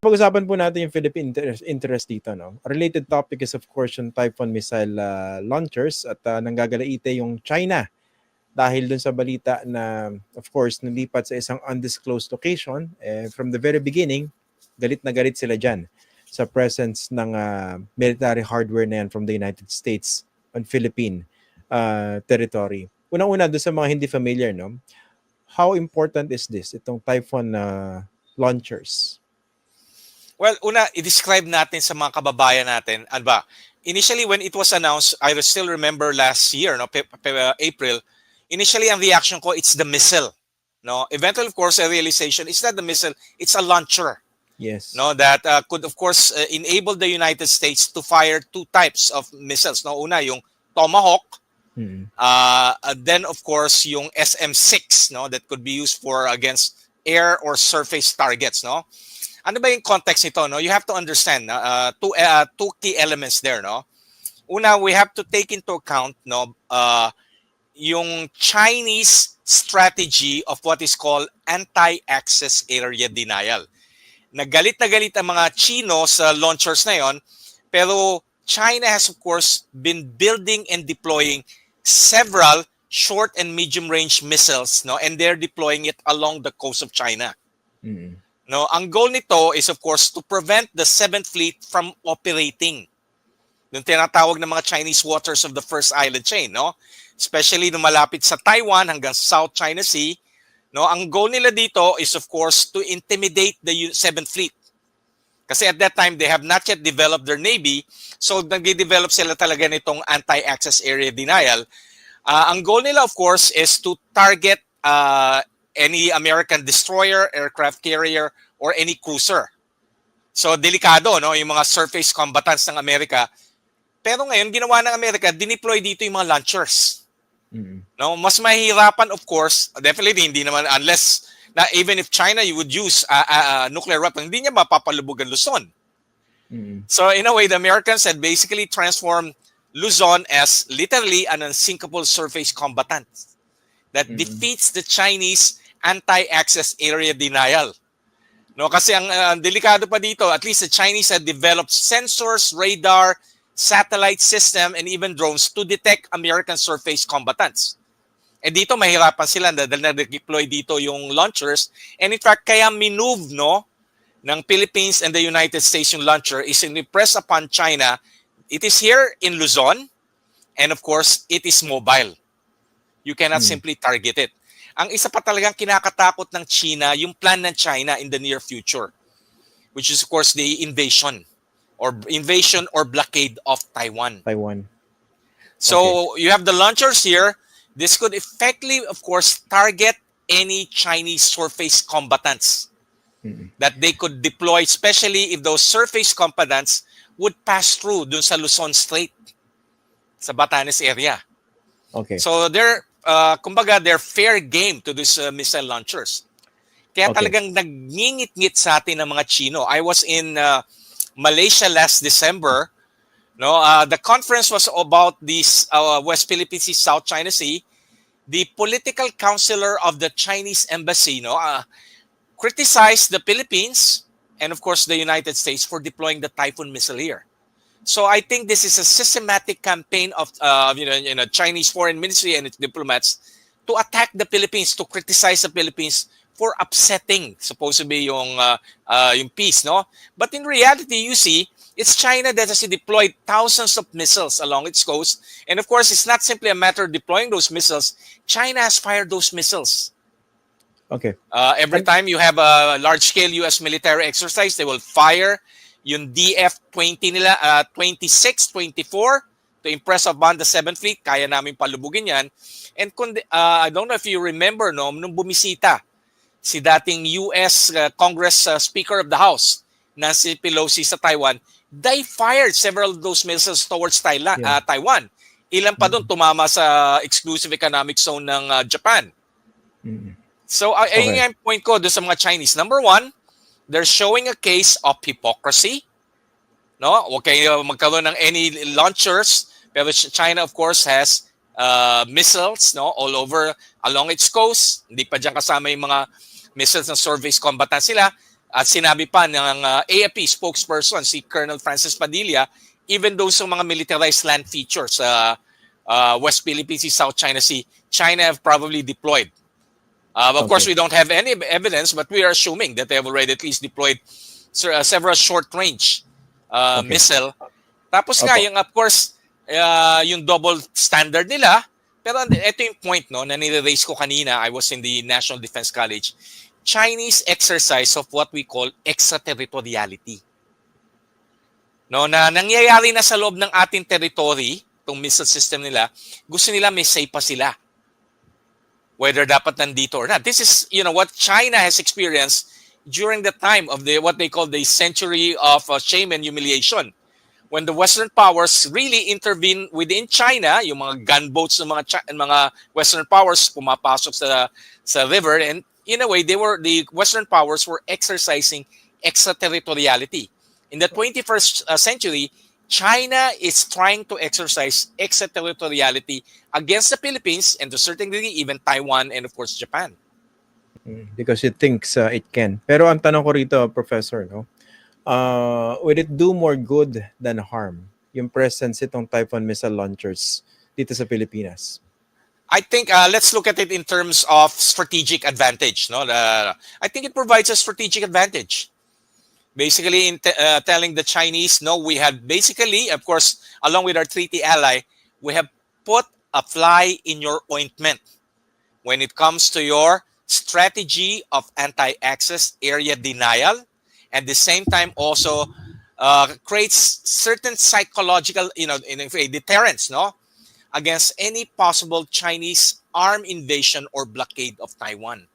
pag-usapan po natin yung Philippine interest, interest dito. No? Related topic is of course yung Typhoon missile uh, launchers at uh, nanggagalaite yung China dahil dun sa balita na of course nilipat sa isang undisclosed location. Eh, from the very beginning, galit na galit sila dyan sa presence ng uh, military hardware na yan from the United States on Philippine uh, territory. Unang-una doon sa mga hindi familiar, no? How important is this, itong Typhoon uh, launchers? Well, una, i-describe natin sa mga kababayan natin, ano ba? Initially, when it was announced, I still remember last year, no, pe- pe- April, initially ang reaction ko, it's the missile. No, eventually, of course, a realization, it's not the missile, it's a launcher. Yes. No, that uh, could, of course, uh, enable the United States to fire two types of missiles. No, una, yung Tomahawk, Mm. uh, uh, then of course yung SM6 no that could be used for against air or surface targets no ano ba yung context nito no? You have to understand uh, two uh, two key elements there no? Una we have to take into account no uh, yung Chinese strategy of what is called anti-access area denial. Nagalit na galit ang mga Chino sa launchers na yon pero China has of course been building and deploying several short and medium range missiles no? And they're deploying it along the coast of China. Mm. No ang goal nito is of course to prevent the 7th fleet from operating. Yung tinatawag ng mga Chinese waters of the first island chain no? Especially nung malapit sa Taiwan hanggang South China Sea no? Ang goal nila dito is of course to intimidate the U- 7th fleet. Kasi at that time they have not yet developed their navy so nagde-develop sila talaga nitong anti-access area denial. Uh, ang goal nila of course is to target uh, any American destroyer, aircraft carrier, or any cruiser. So delikado no yung mga surface combatants ng Amerika. Pero ngayon ginawa ng Amerika, dineploy dito yung mga launchers. Mm. No, mas mahihirapan of course, definitely hindi naman unless na even if China you would use uh, uh, uh, nuclear weapon, hindi niya mapapalubog ang Luzon. Mm. So in a way, the Americans had basically transformed Luzon as literally an unsinkable surface combatant that Mhm. defeats the Chinese anti-access area denial. No, kasi ang uh, delikado pa dito, at least the Chinese had developed sensors, radar, satellite system, and even drones to detect American surface combatants. Eh dito mahirapan sila dahil na-deploy dito yung launchers. And in fact, kaya minove no, ng Philippines and the United States yung launcher is impress upon China it is here in Luzon, and of course, it is mobile. You cannot Hmm. simply target it. Ang isa pa talagang kinakatakot ng China, yung plan ng China in the near future, which is of course the invasion or invasion or blockade of Taiwan. Taiwan. So you have the launchers here. This could effectively, of course, target any Chinese surface combatants that they could deploy, especially if those surface combatants would pass through dun sa Luzon Strait sa Batanes area. Okay. So they're, uh, kumbaga, they're fair game to these uh, missile launchers. Kaya Okay. talagang nagngingit-ngit sa atin ng mga Chino. I was in uh, Malaysia last December. No, uh, the conference was about this uh, West Philippine Sea, South China Sea. The political counselor of the Chinese embassy, no, uh, criticized the Philippines and of course the United States for deploying the Typhoon missile here. So I think this is a systematic campaign of uh, you know, you know Chinese foreign ministry and its diplomats to attack the Philippines, to criticize the Philippines for upsetting supposedly yung uh, uh, yung peace, no? But in reality, you see, it's China that has deployed thousands of missiles along its coast, and of course, it's not simply a matter of deploying those missiles. China has fired those missiles. Okay. Uh, every time you have a large-scale U.S. military exercise, they will fire yung DF-20 nila, uh, 26, 24 to impress upon the 7th Fleet. Kaya namin palubugin yan. And kung, uh, I don't know if you remember, no, nung bumisita si dating U.S. uh, Congress uh, Speaker of the House, Nancy Pelosi sa Taiwan, they fired several of those missiles towards Thailand, Yeah. uh, Taiwan. Ilan pa doon tumama sa exclusive economic zone ng uh, Japan. Mm. So, uh, ayun Okay. nga yung point ko doon sa mga Chinese. Number one, they're showing a case of hypocrisy. No? Huwag kayo magkaroon ng any launchers. Pero China, of course, has uh, missiles no all over along its coast. Hindi pa dyan kasama yung mga missiles ng surface combatants sila. At sinabi pa ng uh, AFP spokesperson si Colonel Francis Padilla, even though sa mga militarized land features sa uh, West Philippine Sea, South China Sea, China have probably deployed. Uh, of course, Okay. we don't have any evidence, but we are assuming that they have already at least deployed uh, several short-range uh, Okay. missile. Tapos nga, Opo. yung of course, uh, yung double standard nila, pero ito yung point no, na nire-raise ko kanina, I was in the National Defense College, Chinese exercise of what we call extraterritoriality. No, na nangyayari na sa loob ng ating territory, itong missile system nila, gusto nila may say pa sila. Whether dapat nandito or not. This is, you know, what China has experienced during the time of the what they call the century of uh, shame and humiliation. When the Western powers really intervene within China, yung mga gunboats ng mga Chi- mga Western powers pumapasok sa sa river and in a way they were the Western powers were exercising extraterritoriality. In the 21st uh, century, China is trying to exercise extraterritoriality against the Philippines and to a certain degree even Taiwan and of course Japan. Mm, because it thinks uh, it can. Pero ang tanong ko rito, Professor, no? Uh, would it do more good than harm? Yung presence itong Typhoon missile launchers dito sa Pilipinas. I think uh, let's look at it in terms of strategic advantage. No, Uh, I think it provides a strategic advantage. Basically, in te- uh, telling the Chinese, no, we have basically, of course, along with our treaty ally, we have put a fly in your ointment when it comes to your strategy of anti-access area denial, and the same time also uh, creates certain psychological, you know, in a deterrence, no, against any possible Chinese armed invasion or blockade of Taiwan.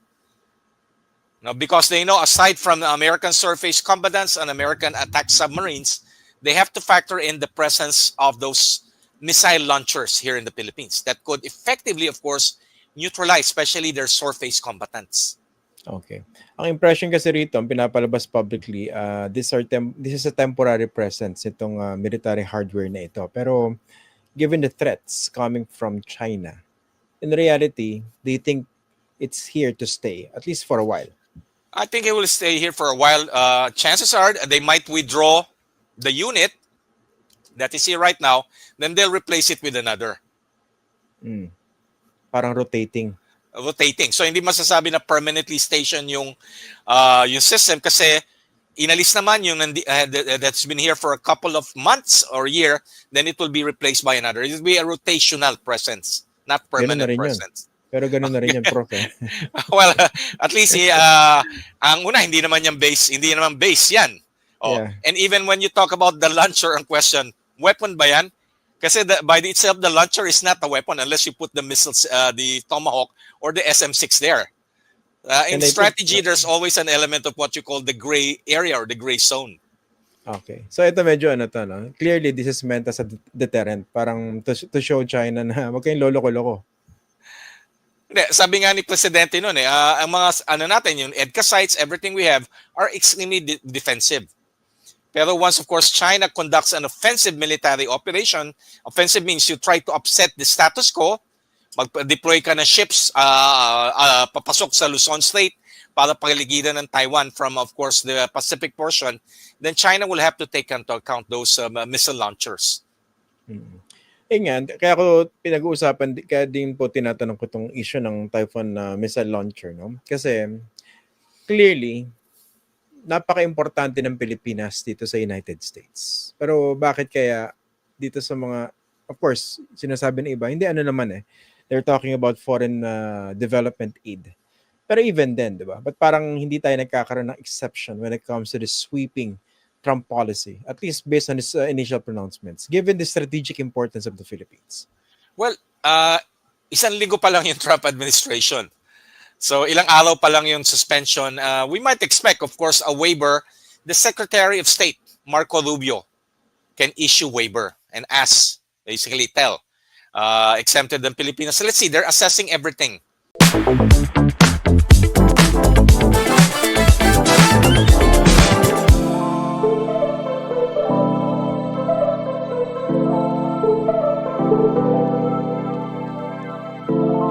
Because they know aside from the American surface combatants and American attack submarines, they have to factor in the presence of those missile launchers here in the Philippines that could effectively, of course, neutralize, especially their surface combatants. Okay. Ang impression kasi rito, ang pinapalabas publicly, uh, this, are tem- this is a temporary presence, itong uh, military hardware na ito. Pero given the threats coming from China, in reality, they think it's here to stay, at least for a while. I think it will stay here for a while. Uh, chances are they might withdraw the unit that is here right now, then they'll replace it with another. Mm. Parang rotating. rotating. So hindi masasabi na permanently station yung uh, yung system kasi inalis naman yung uh, that- that's been here for a couple of months or year, then it will be replaced by another. It will be a rotational presence, not permanent rin yun. Pero ganun na rin yan, Prof. eh. well, at least uh, ang una hindi naman yung base, hindi naman base 'yan. Oh, Yeah. and even when you talk about the launcher in question, weapon ba 'yan? Kasi the, by the itself the launcher is not a weapon unless you put the missiles uh, the Tomahawk or the SM6 there. Uh, in And I think- strategy, there's always an element of what you call the gray area or the gray zone. Okay. So ito medyo ano to, no? Clearly, this is meant as a det- deterrent. Parang to, to show China na wag kayong lolo-loko. Hindi, sabi nga ni Presidente noon eh, ah, ang mga ano natin, yung EDCA sites, everything we have are extremely de- defensive. Pero once, of course, China conducts an offensive military operation, offensive means you try to upset the status quo, mag-deploy ka ng ships ah, ah, papasok sa Luzon Strait para paligiran ng Taiwan from, of course, the Pacific portion, then China will have to take into account those um, missile launchers. Mm. Eh nga, kaya ko pinag-uusapan, kaya din po tinatanong ko itong issue ng Typhoon na missile launcher, no? Kasi clearly, napaka-importante ng Pilipinas dito sa United States. Pero bakit kaya dito sa mga, of course, sinasabi ng iba, hindi ano naman eh, they're talking about foreign uh, development aid. Pero even then, di ba? But parang hindi tayo nagkakaroon ng exception when it comes to the sweeping Trump policy, at least based on his uh, initial pronouncements, given the strategic importance of the Philippines. Well, uh, isang linggo pa lang yung Trump administration. So ilang araw pa lang yung suspension. Uh, we might expect, of course, a waiver. The Secretary of State, Marco Rubio, can issue waiver and ask, basically tell, uh, exempted ng Pilipinas. So let's see, they're assessing everything.